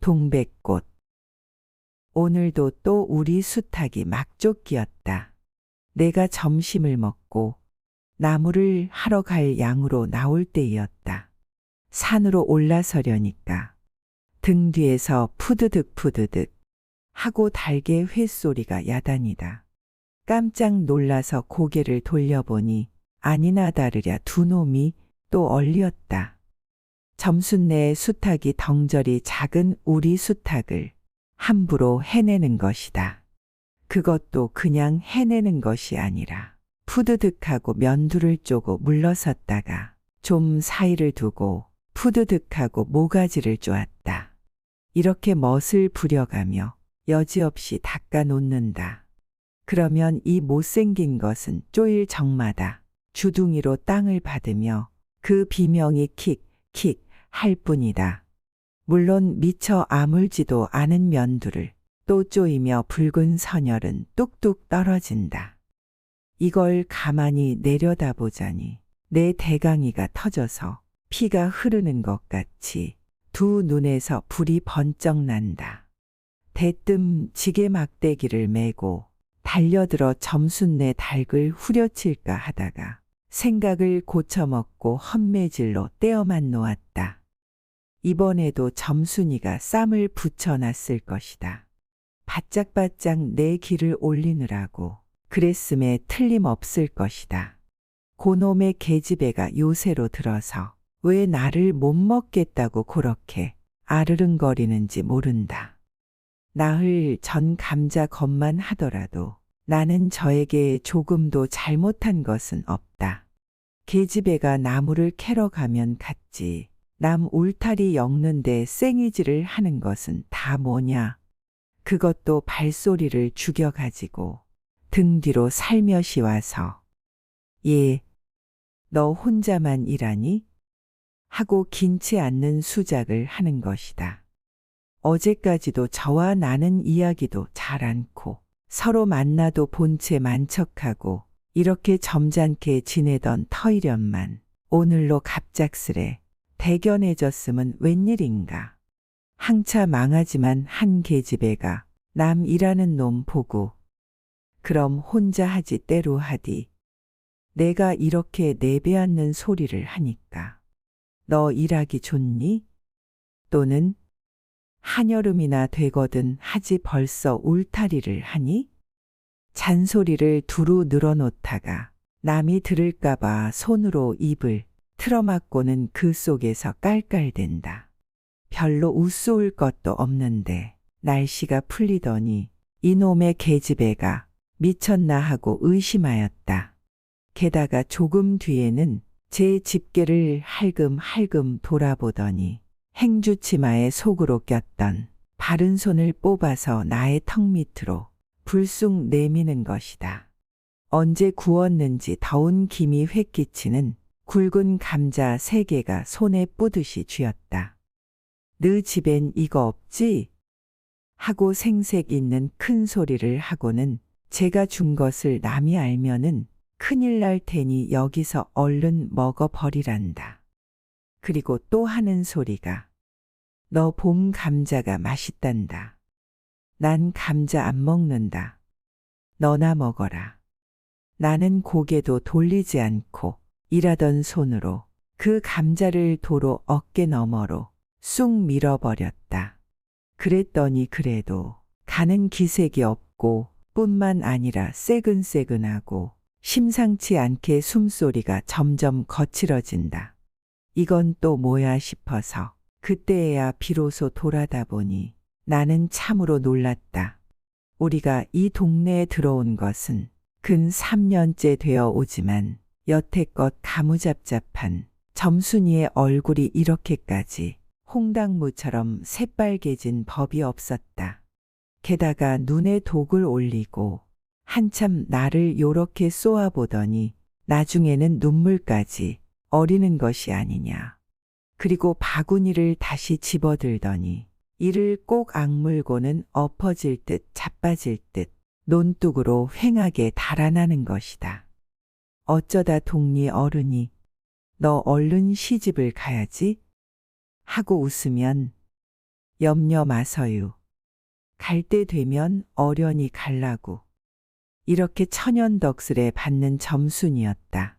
동백꽃. 오늘도 또 우리 수탉이 막쫓기였다. 내가 점심을 먹고 나무를 하러 갈 양으로 나올 때이었다. 산으로 올라서려니까 등 뒤에서 푸드득 푸드득 하고 달개 횟소리가 야단이다. 깜짝 놀라서 고개를 돌려보니 아니나 다르랴 두 놈이 또 얼리었다. 점순내의 수탉이 덩저리 작은 우리 수탉을 함부로 해내는 것이다. 그것도 그냥 해내는 것이 아니라 푸드득하고 면두를 쪼고 물러섰다가 좀 사이를 두고 푸드득하고 모가지를 쪼았다. 이렇게 멋을 부려가며 여지없이 닦아 놓는다. 그러면 이 못생긴 것은 쪼일 정마다 주둥이로 땅을 받으며 그 비명이 킥, 킥 할 뿐이다. 물론 미처 아물지도 않은 면두를 또 쪼이며 붉은 선혈은 뚝뚝 떨어진다. 이걸 가만히 내려다보자니 내 대강이가 터져서 피가 흐르는 것 같이 두 눈에서 불이 번쩍 난다. 대뜸 지게 막대기를 메고 달려들어 점순내 닭을 후려칠까 하다가 생각을 고쳐먹고 헛매질로 떼어만 놓았다. 이번에도 점순이가 쌈을 붙여놨을 것이다. 바짝바짝 내 길을 올리느라고 그랬음에 틀림없을 것이다. 고놈의 계집애가 요새로 들어서 왜 나를 못 먹겠다고 그렇게 아르릉거리는지 모른다. 나흘 전 감자 것만 하더라도 나는 저에게 조금도 잘못한 것은 없다. 계집애가 나무를 캐러 가면 갔지. 남 울타리 엮는데 생이질을 하는 것은 다 뭐냐. 그것도 발소리를 죽여가지고 등 뒤로 살며시 와서 예, 너 혼자만 일하니? 하고 긴치 않는 수작을 하는 것이다. 어제까지도 저와 나는 이야기도 잘 않고 서로 만나도 본체 만척하고 이렇게 점잖게 지내던 터이련만 오늘로 갑작스레 대견해졌음은 웬일인가. 항차 망하지만 한 계집애 가 남 일하는 놈 보고 그럼 혼자 하지 때로 하디. 내가 이렇게 내배앉는 소리를 하니까 너 일하기 좋니? 또는 한여름이나 되거든 하지 벌써 울타리를 하니? 잔소리를 두루 늘어놓다가 남이 들을까봐 손으로 입을 틀어막고는 그 속에서 깔깔댄다. 별로 웃소울 것도 없는데 날씨가 풀리더니 이놈의 계집애가 미쳤나 하고 의심하였다. 게다가 조금 뒤에는 제 집게를 할금할금 돌아보더니 행주 치마에 속으로 꼈던 바른 손을 뽑아서 나의 턱 밑으로 불쑥 내미는 것이다. 언제 구웠는지 더운 김이 획기치는 굵은 감자 세 개가 손에 뿌듯이 쥐었다. 너 집엔 이거 없지? 하고 생색 있는 큰 소리를 하고는 제가 준 것을 남이 알면은 큰일 날 테니 여기서 얼른 먹어버리란다. 그리고 또 하는 소리가 너 봄 감자가 맛있단다. 난 감자 안 먹는다. 너나 먹어라. 나는 고개도 돌리지 않고 일하던 손으로 그 감자를 도로 어깨 너머로 쑥 밀어버렸다. 그랬더니 그래도 가는 기색이 없고 뿐만 아니라 새근새근하고 심상치 않게 숨소리가 점점 거칠어진다. 이건 또 뭐야 싶어서 그때야 비로소 돌아다 보니 나는 참으로 놀랐다. 우리가 이 동네에 들어온 것은 근 3년째 되어 오지만 여태껏 가무잡잡한 점순이의 얼굴이 이렇게까지 홍당무처럼 새빨개진 법이 없었다. 게다가 눈에 독을 올리고 한참 나를 요렇게 쏘아보더니 나중에는 눈물까지 어리는 것이 아니냐. 그리고 바구니를 다시 집어들더니 이를 꼭 악물고는 엎어질 듯 자빠질 듯 논뚝으로 휑하게 달아나는 것이다. 어쩌다 동리 어른이 너 얼른 시집을 가야지 하고 웃으면 염려 마서유. 갈 때 되면 어련히 갈라고. 이렇게 천연덕스레 받는 점순이었다.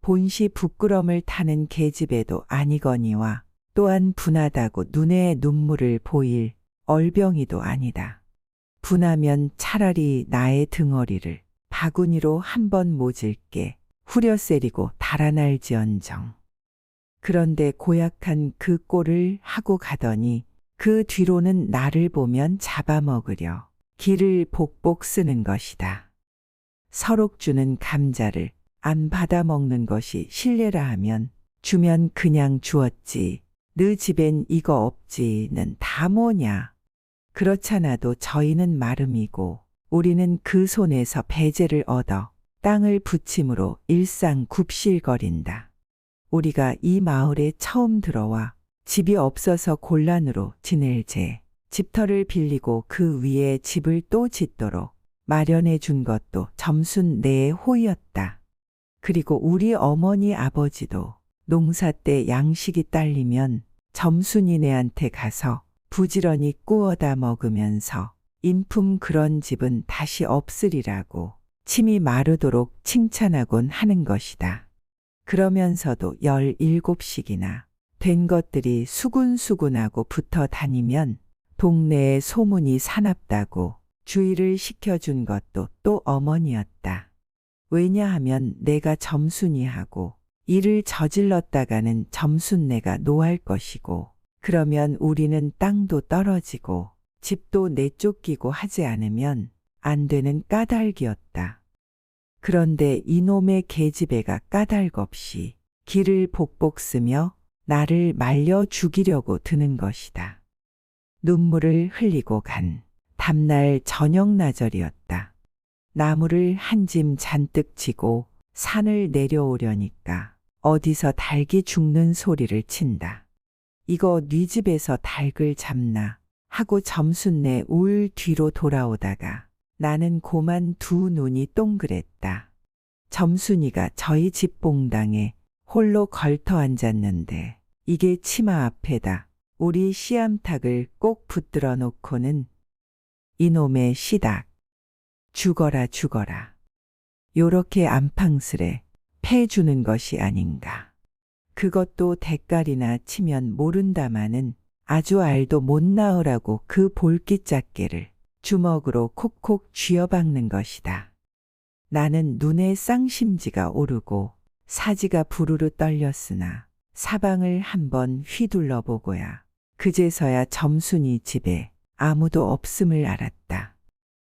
본시 부끄럼을 타는 계집애도 아니거니와 또한 분하다고 눈에 눈물을 보일 얼병이도 아니다. 분하면 차라리 나의 등어리를 바구니로 한 번 모질게 후려세리고 달아날지언정. 그런데 고약한 그 꼴을 하고 가더니 그 뒤로는 나를 보면 잡아먹으려 길을 복복 쓰는 것이다. 서록 주는 감자를 안 받아 먹는 것이 실례라 하면 주면 그냥 주었지. 너 집엔 이거 없지는 다 뭐냐. 그렇잖아도 저희는 마름이고 우리는 그 손에서 배제를 얻어 땅을 부침으로 일상 굽실거린다. 우리가 이 마을에 처음 들어와 집이 없어서 곤란으로 지낼 제 집터를 빌리고 그 위에 집을 또 짓도록 마련해 준 것도 점순 내의 호의였다. 그리고 우리 어머니 아버지도 농사 때 양식이 딸리면 점순이네한테 가서 부지런히 구워다 먹으면서 인품 그런 집은 다시 없으리라고 침이 마르도록 칭찬하곤 하는 것이다. 그러면서도 열일곱씩이나 된 것들이 수군수군하고 붙어 다니면 동네에 소문이 사납다고 주의를 시켜준 것도 또 어머니였다. 왜냐하면 내가 점순이하고 일을 저질렀다가는 점순내가 노할 것이고 그러면 우리는 땅도 떨어지고 집도 내쫓기고 하지 않으면 안 되는 까닭이었다. 그런데 이놈의 계집애가 까닭 없이 길을 복복 쓰며 나를 말려 죽이려고 드는 것이다. 눈물을 흘리고 간 담날 저녁 나절이었다. 나무를 한 짐 잔뜩 지고 산을 내려오려니까 어디서 닭이 죽는 소리를 친다. 이거 네 집에서 닭을 잡나 하고 점순내 울 뒤로 돌아오다가 나는 고만 두 눈이 동그랬다. 점순이가 저희 집 봉당에 홀로 걸터 앉았는데 이게 치마 앞에다 우리 씨암탉을 꼭 붙들어 놓고는 이놈의 시닥 죽어라 죽어라 요렇게 안팡스레 패 주는 것이 아닌가. 그것도 대가리나 치면 모른다마는 아주 알도 못 나으라고 그 볼깃작게를 주먹으로 콕콕 쥐어박는 것이다. 나는 눈에 쌍심지가 오르고 사지가 부르르 떨렸으나 사방을 한번 휘둘러 보고야 그제서야 점순이 집에 아무도 없음을 알았다.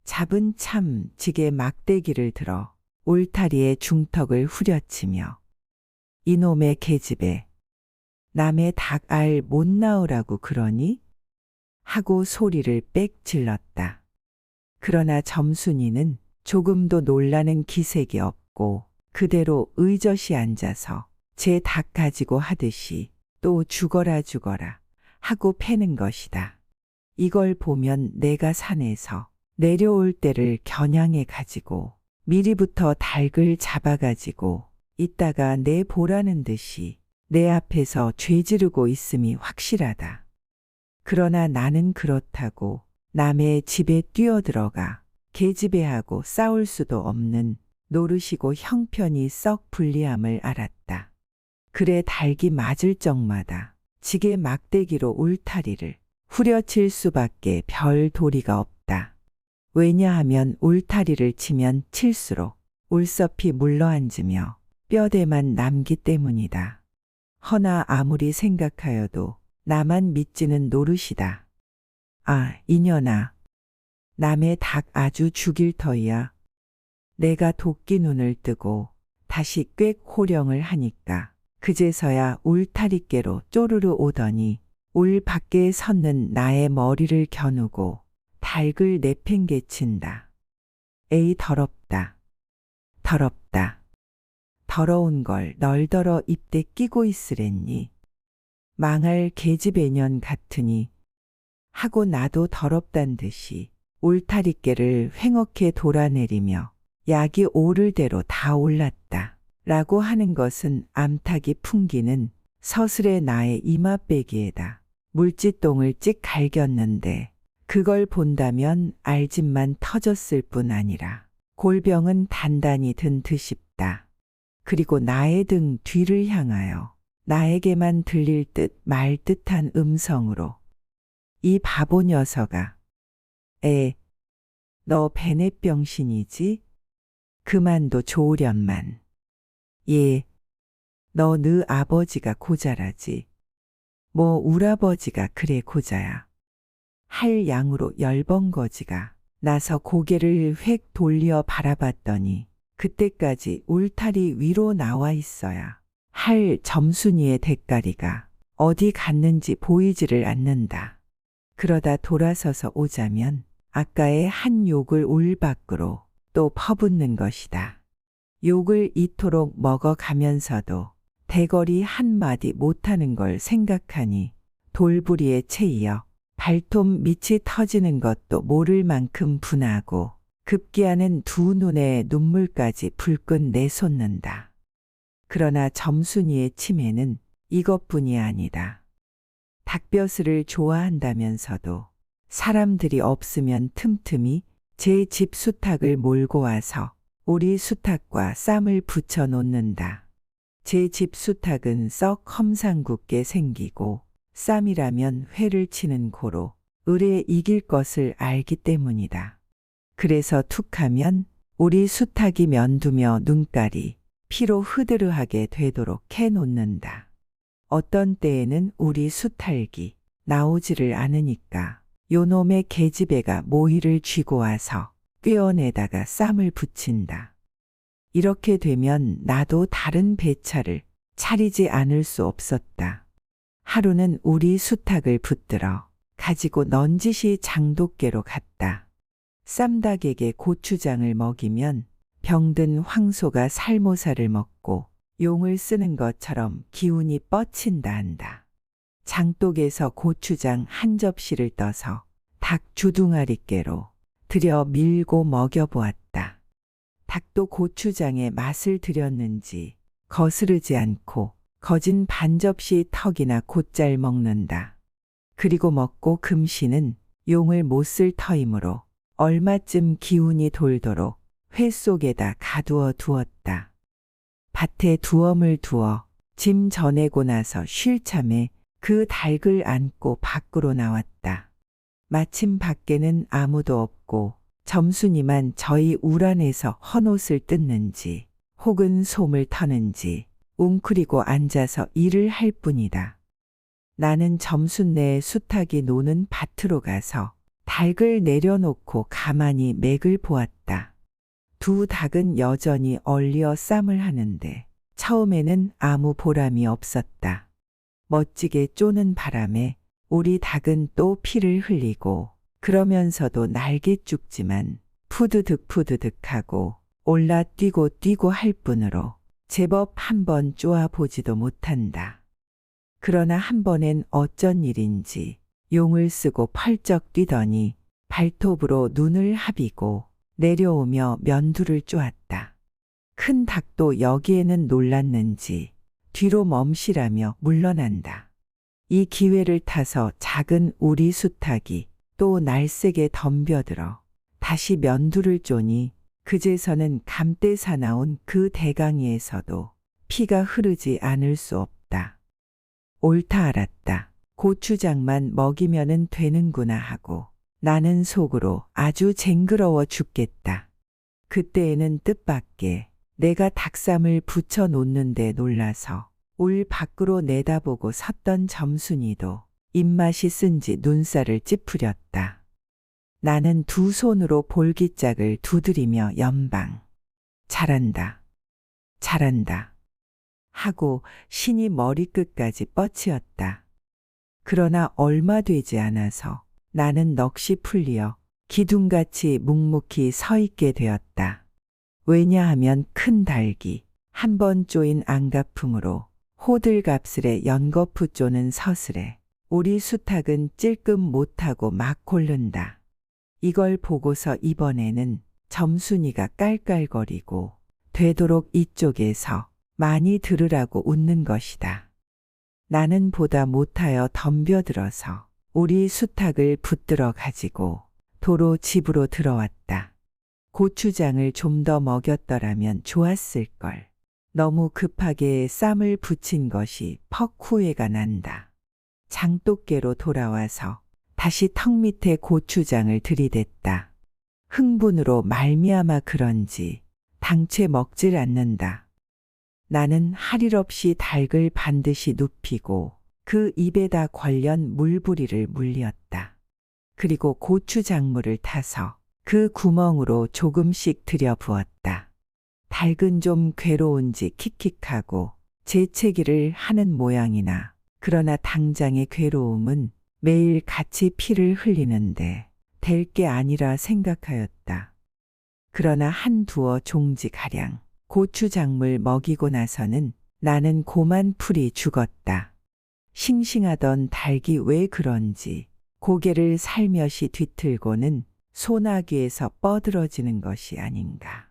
잡은 참 지게 막대기를 들어 울타리에 중턱을 후려치며 이놈의 계집에 남의 닭알 못 나오라고 그러니? 하고 소리를 빽 질렀다. 그러나 점순이는 조금도 놀라는 기색이 없고 그대로 의젓이 앉아서 제 닭 가지고 하듯이 또 죽어라 죽어라 하고 패는 것이다. 이걸 보면 내가 산에서 내려올 때를 겨냥해 가지고 미리부터 닭을 잡아 가지고 이따가 내 보라는 듯이 내 앞에서 죄 지르고 있음이 확실하다. 그러나 나는 그렇다고 남의 집에 뛰어들어가 계집애하고 싸울 수도 없는 노르시고 형편이 썩 불리함을 알았다. 그래 닭이 맞을 적마다 지게 막대기로 울타리를 후려칠 수밖에 별 도리가 없다. 왜냐하면 울타리를 치면 칠수록 울섭이 물러앉으며 뼈대만 남기 때문이다. 허나 아무리 생각하여도 나만 믿지는 노릇이다. 아, 이년아. 남의 닭 아주 죽일 터이야. 내가 도끼 눈을 뜨고 다시 꽥 호령을 하니까 그제서야 울타리께로 쪼르르 오더니 울 밖에 섰는 나의 머리를 겨누고 닭을 내팽개친다. 에이 더럽다. 더럽다. 더러운 걸 널더러 입대 끼고 있으랬니. 망할 계집애년 같으니 하고 나도 더럽단 듯이 울타리깨를 횡억해 돌아내리며 약이 오를 대로 다 올랐다. 라고 하는 것은 암탉이 풍기는 서슬의 나의 이마빼기에다 물지똥을 찍 갈겼는데 그걸 본다면 알집만 터졌을 뿐 아니라 골병은 단단히 든 듯싶다. 그리고 나의 등 뒤를 향하여 나에게만 들릴 듯 말 듯한 음성으로 이 바보 녀석아. 에, 너 베넷병신이지? 그만도 좋으련만. 예, 너 느 아버지가 고자라지. 뭐 울아버지가 그래 고자야. 할 양으로 열번 거지가 나서 고개를 획 돌려 바라봤더니 그때까지 울타리 위로 나와 있어야 할 점순이의 대가리가 어디 갔는지 보이지를 않는다. 그러다 돌아서서 오자면 아까의 한 욕을 울 밖으로 또 퍼붓는 것이다. 욕을 이토록 먹어가면서도 대거리 한마디 못하는 걸 생각하니 돌부리에 채이어 발톱 밑이 터지는 것도 모를 만큼 분하고 급기야는 두 눈에 눈물까지 불끈 내솟는다. 그러나 점순이의 치매는 이것뿐이 아니다. 닭벼슬을 좋아한다면서도 사람들이 없으면 틈틈이 제 집 수탉을 몰고 와서 우리 수탉과 쌈을 붙여 놓는다. 제 집 수탉은 썩 험상궂게 생기고 쌈이라면 회를 치는 고로 을에 이길 것을 알기 때문이다. 그래서 툭하면 우리 수탉이 면두며 눈깔이 피로 흐드르하게 되도록 해놓는다. 어떤 때에는 우리 수탉이 나오지를 않으니까 요놈의 계집애가 모이를 쥐고 와서 꿰어내다가 쌈을 붙인다. 이렇게 되면 나도 다른 배차를 차리지 않을 수 없었다. 하루는 우리 수탉을 붙들어 가지고 넌지시 장독계로 갔다. 쌈닭에게 고추장을 먹이면 병든 황소가 살모사를 먹고 용을 쓰는 것처럼 기운이 뻗친다 한다. 장독에서 고추장 한 접시를 떠서 닭 주둥아리께로 들여 밀고 먹여보았다. 닭도 고추장에 맛을 들였는지 거스르지 않고 거진 반 접시 턱이나 곧잘 먹는다. 그리고 먹고 금시는 용을 못 쓸 터이므로 얼마쯤 기운이 돌도록 회 속에다 가두어 두었다. 밭에 두엄을 두어 짐 전해고 나서 쉴 참에 그 닭을 안고 밖으로 나왔다. 마침 밖에는 아무도 없고 점순이만 저희 울 안에서 헌옷을 뜯는지 혹은 솜을 터는지 웅크리고 앉아서 일을 할 뿐이다. 나는 점순 내에 수탉이 노는 밭으로 가서 닭을 내려놓고 가만히 맥을 보았다. 두 닭은 여전히 얼리어 쌈을 하는데 처음에는 아무 보람이 없었다. 멋지게 쪼는 바람에 우리 닭은 또 피를 흘리고 그러면서도 날개 죽지만 푸드득 푸드득하고 올라 뛰고 뛰고 할 뿐으로 제법 한 번 쪼아 보지도 못한다. 그러나 한 번엔 어쩐 일인지 용을 쓰고 펄쩍 뛰더니 발톱으로 눈을 합이고 내려오며 면두를 쪼았다. 큰 닭도 여기에는 놀랐는지 뒤로 멈시라며 물러난다. 이 기회를 타서 작은 우리 수탉이 또 날쌔게 덤벼들어 다시 면두를 쪼니 그제서는 감대 사나온 그 대강이에서도 피가 흐르지 않을 수 없다. 옳다 알았다. 고추장만 먹이면은 되는구나 하고 나는 속으로 아주 쟁그러워 죽겠다. 그때에는 뜻밖의 내가 닭쌈을 붙여 놓는데 놀라서 울 밖으로 내다보고 섰던 점순이도 입맛이 쓴지 눈살을 찌푸렸다. 나는 두 손으로 볼기짝을 두드리며 연방. 잘한다. 잘한다. 하고 신이 머리끝까지 뻗치었다. 그러나 얼마 되지 않아서 나는 넋이 풀리어 기둥같이 묵묵히 서 있게 되었다. 왜냐하면 큰 닭이 한번 쪼인 안가품으로 호들갑슬에 연거푸 쪼는 서슬에 우리 수탉은 찔끔 못하고 막 고른다. 이걸 보고서 이번에는 점순이가 깔깔거리고 되도록 이쪽에서 많이 들으라고 웃는 것이다. 나는 보다 못하여 덤벼들어서 우리 수탉을 붙들어 가지고 도로 집으로 들어왔다. 고추장을 좀 더 먹였더라면 좋았을 걸. 너무 급하게 쌈을 붙인 것이 퍽 후회가 난다. 장독개로 돌아와서 다시 턱 밑에 고추장을 들이댔다. 흥분으로 말미암아 그런지 당최 먹질 않는다. 나는 할일 없이 닭을 반드시 눕히고 그 입에다 관련 물부리를 물렸다. 그리고 고추장물을 타서 그 구멍으로 조금씩 들여부었다. 닭은 좀 괴로운지 킥킥하고 재채기를 하는 모양이나 그러나 당장의 괴로움은 매일 같이 피를 흘리는데 될 게 아니라 생각하였다. 그러나 한 두어 종지가량 고추작물 먹이고 나서는 나는 고만 풀이 죽었다. 싱싱하던 닭이 왜 그런지 고개를 살며시 뒤틀고는 소나기에서 뻗으러지는 것이 아닌가.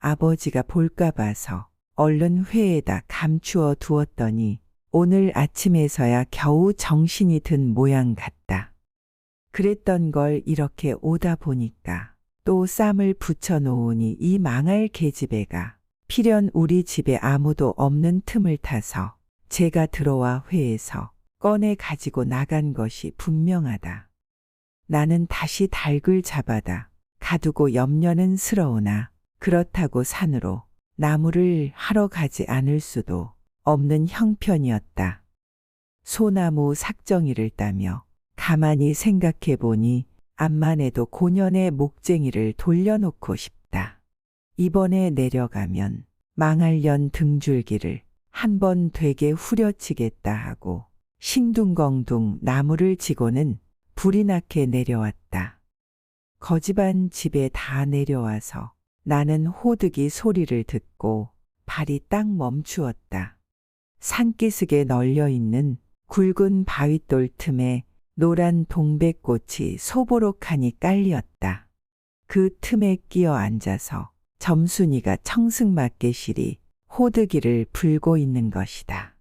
아버지가 볼까 봐서 얼른 회에다 감추어 두었더니 오늘 아침에서야 겨우 정신이 든 모양 같다. 그랬던 걸 이렇게 오다 보니까 또 쌈을 붙여 놓으니 이 망할 계집애가 필연 우리 집에 아무도 없는 틈을 타서 제가 들어와 회에서 꺼내 가지고 나간 것이 분명하다. 나는 다시 닭을 잡아다 가두고 염려는 스러우나 그렇다고 산으로 나무를 하러 가지 않을 수도 없는 형편이었다. 소나무 삭정이를 따며 가만히 생각해 보니 암만 해도 고년의 목쟁이를 돌려놓고 싶다. 이번에 내려가면 망할년 등줄기를 한 번 되게 후려치겠다 하고 싱둥벙둥 나무를 지고는 불이 나게 내려왔다. 거지반 집에 다 내려와서 나는 호득이 소리를 듣고 발이 딱 멈추었다. 산기슭에 널려 있는 굵은 바윗돌 틈에 노란 동백꽃이 소보록하니 깔렸다. 그 틈에 끼어 앉아서 점순이가 청승맞게 시리 호드기를 불고 있는 것이다.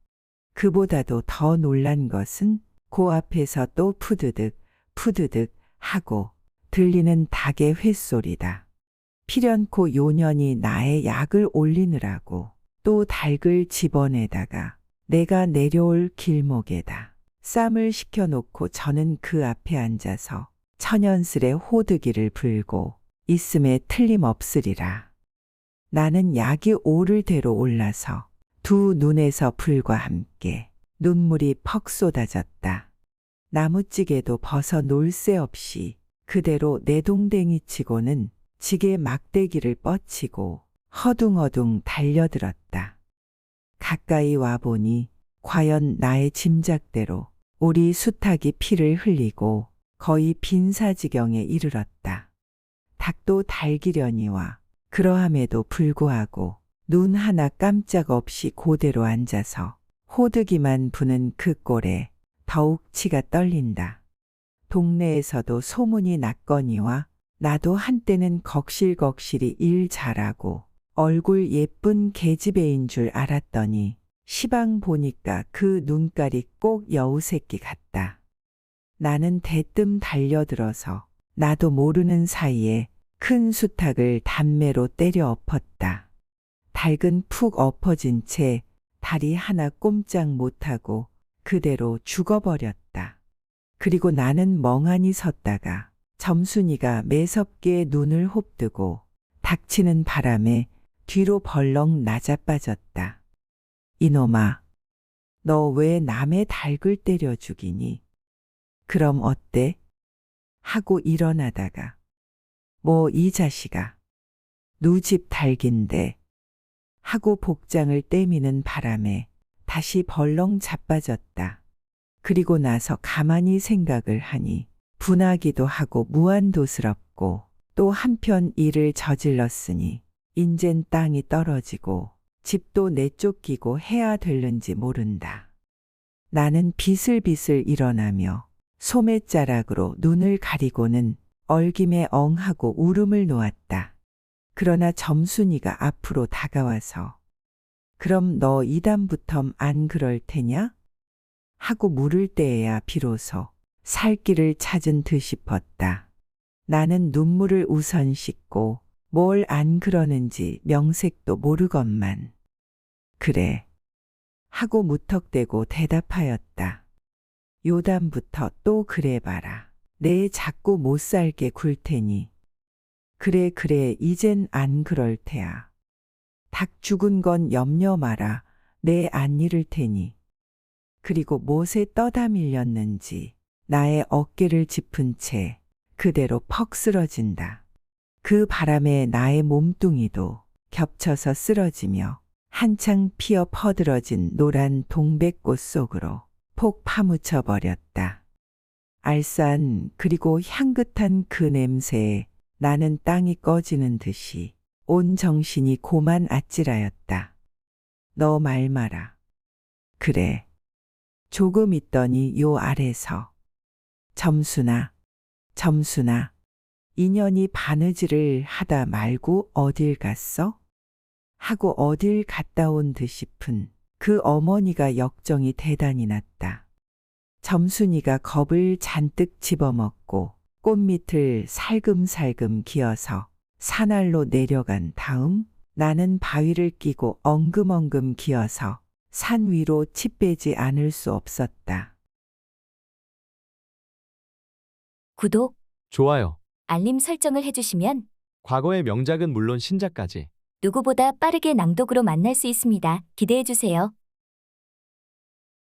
그보다도 더 놀란 것은 그 앞에서 또 푸드득 푸드득 하고 들리는 닭의 횟소리다. 필연코 요년이 나의 약을 올리느라고 또 닭을 집어내다가 내가 내려올 길목에다 쌈을 시켜놓고 저는 그 앞에 앉아서 천연스레 호드기를 불고 있음에 틀림없으리라. 나는 약이 오를 대로 올라서 두 눈에서 불과 함께 눈물이 퍽 쏟아졌다. 나무찌개도 벗어 놀 새 없이 그대로 내 동댕이 치고는 지게 막대기를 뻗치고 허둥허둥 달려들었다. 가까이 와보니 과연 나의 짐작대로 우리 수탉이 피를 흘리고 거의 빈사지경에 이르렀다. 닭도 달기려니와 그러함에도 불구하고 눈 하나 깜짝 없이 고대로 앉아서 호드기만 부는 그 꼴에 더욱 치가 떨린다. 동네에서도 소문이 났거니와 나도 한때는 걱실걱실이 일 잘하고 얼굴 예쁜 계집애인 줄 알았더니 시방 보니까 그 눈깔이 꼭 여우 새끼 같다. 나는 대뜸 달려들어서 나도 모르는 사이에 큰 수탉을 단매로 때려 엎었다. 닭은 푹 엎어진 채 다리 하나 꼼짝 못하고 그대로 죽어버렸다. 그리고 나는 멍하니 섰다가 점순이가 매섭게 눈을 홉뜨고 닥치는 바람에 뒤로 벌렁 낮아빠졌다. 이놈아, 너 왜 남의 닭을 때려 죽이니? 그럼 어때? 하고 일어나다가 뭐 이 자식아, 누집 닭인데 하고 복장을 떼미는 바람에 다시 벌렁 자빠졌다. 그리고 나서 가만히 생각을 하니 분하기도 하고 무한도스럽고 또 한편 일을 저질렀으니 인젠 땅이 떨어지고 집도 내쫓기고 해야 될는지 모른다. 나는 비슬비슬 일어나며 소매자락으로 눈을 가리고는 얼김에 엉하고 울음을 놓았다. 그러나 점순이가 앞으로 다가와서 그럼 너 이담부텀 안 그럴 테냐? 하고 물을 때에야 비로소 살 길을 찾은 듯 싶었다. 나는 눈물을 우선 씻고 뭘 안 그러는지 명색도 모르건만. 그래. 하고 무턱대고 대답하였다. 요담부터 또 그래 봐라. 내 자꾸 못 살게 굴 테니. 그래, 그래, 이젠 안 그럴 테야. 닭 죽은 건 염려 마라. 내 안 잃을 테니. 그리고 못에 떠다 밀렸는지 나의 어깨를 짚은 채 그대로 퍽 쓰러진다. 그 바람에 나의 몸뚱이도 겹쳐서 쓰러지며 한창 피어 퍼들어진 노란 동백꽃 속으로 폭 파묻혀 버렸다. 알싸한 그리고 향긋한 그 냄새에 나는 땅이 꺼지는 듯이 온 정신이 고만 아찔하였다. 너 말 마라. 그래. 조금 있더니 요 아래서 점수나 점수나 인연이 바느질을 하다 말고 어딜 갔어? 하고 어딜 갔다 온 듯 싶은 그 어머니가 역정이 대단히 났다. 점순이가 겁을 잔뜩 집어먹고 꽃밑을 살금살금 기어서 산알로 내려간 다음 나는 바위를 끼고 엉금엉금 기어서 산 위로 치 빼지 않을 수 없었다. 구독, 좋아요. 알림 설정을 해주시면 과거의 명작은 물론 신작까지 누구보다 빠르게 낭독으로 만날 수 있습니다. 기대해주세요.